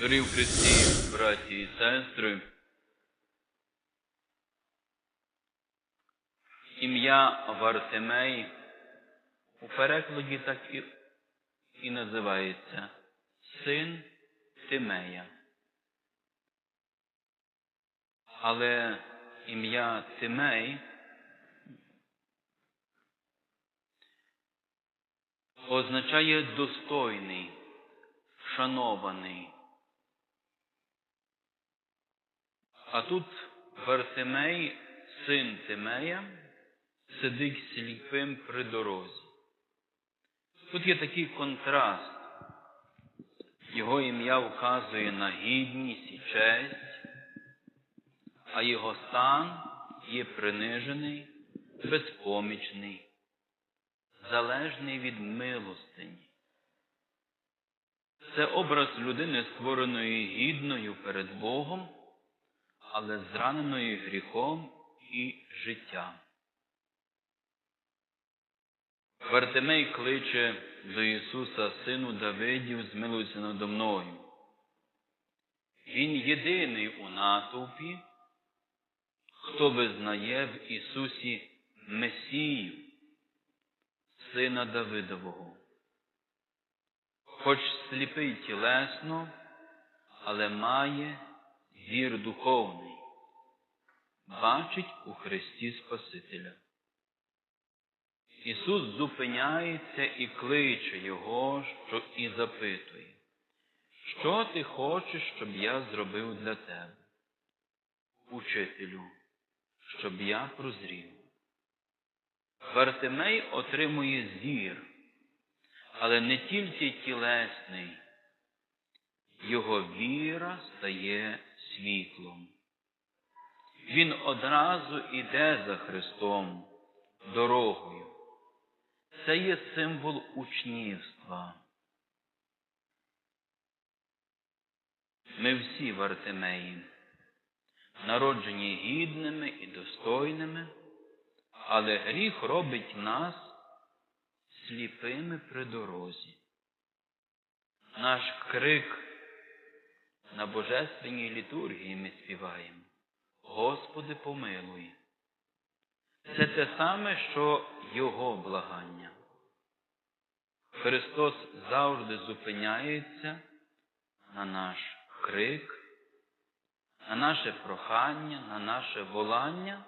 Дорогі в Христі, браті і сестри, ім'я Вартимей у перекладі так і, і називається Син Тимея. Але ім'я Тимей означає достойний, шанований. А тут Вартимей, син Тимея, сидить сліпим при дорозі. Тут є такий контраст. Його ім'я вказує на гідність і честь, а його стан є принижений, безпомічний, залежний від милостині. Це образ людини, створеної гідною перед Богом, але зраненої гріхом і життям. Вартимей кличе до Ісуса, Сину Давидів, змилуйся надо мною. Він єдиний у натовпі, хто визнає в Ісусі Месію, Сина Давидового. Хоч сліпий тілесно, але має зір духовний, бачить у Христі Спасителя. Ісус зупиняється і кличе Його, що і запитує, що ти хочеш, щоб я зробив для тебе, учителю, щоб я прозрів. Вартимей отримує зір, але не тільки тілесний, його віра стає світлом. Він одразу іде за Христом дорогою. Це є символ учнівства. Ми всі Вартимеї, народжені гідними і достойними, але гріх робить нас сліпими при дорозі. Наш крик на Божественній літургії ми співаємо. Господи, помилуй. Це те саме, що Його благання. Христос завжди зупиняється на наш крик, на наше прохання, на наше волання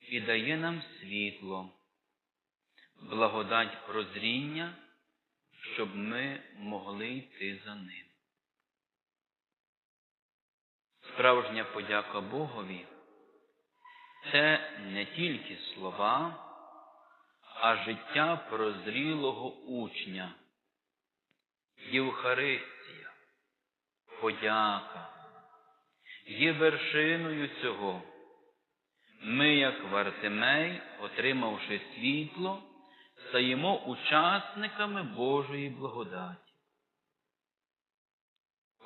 і дає нам світло, благодать прозріння, щоб ми могли йти за ним. Справжня подяка Богові це не тільки слова, а життя прозрілого учня, Євхаристія, подяка є вершиною цього. Ми, як Вартимей, отримавши світло, стаємо учасниками Божої благодаті.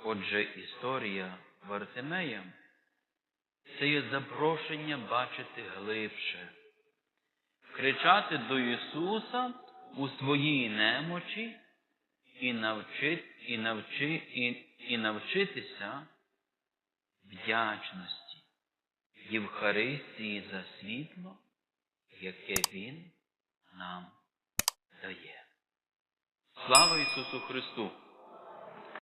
Отже, історія Вартимея це є запрошення бачити глибше, кричати до Ісуса у своїй немочі і навчи, і, навчи, і, і навчитися вдячності Євхаристії за світло, яке Він нам дає. Слава Ісусу Христу!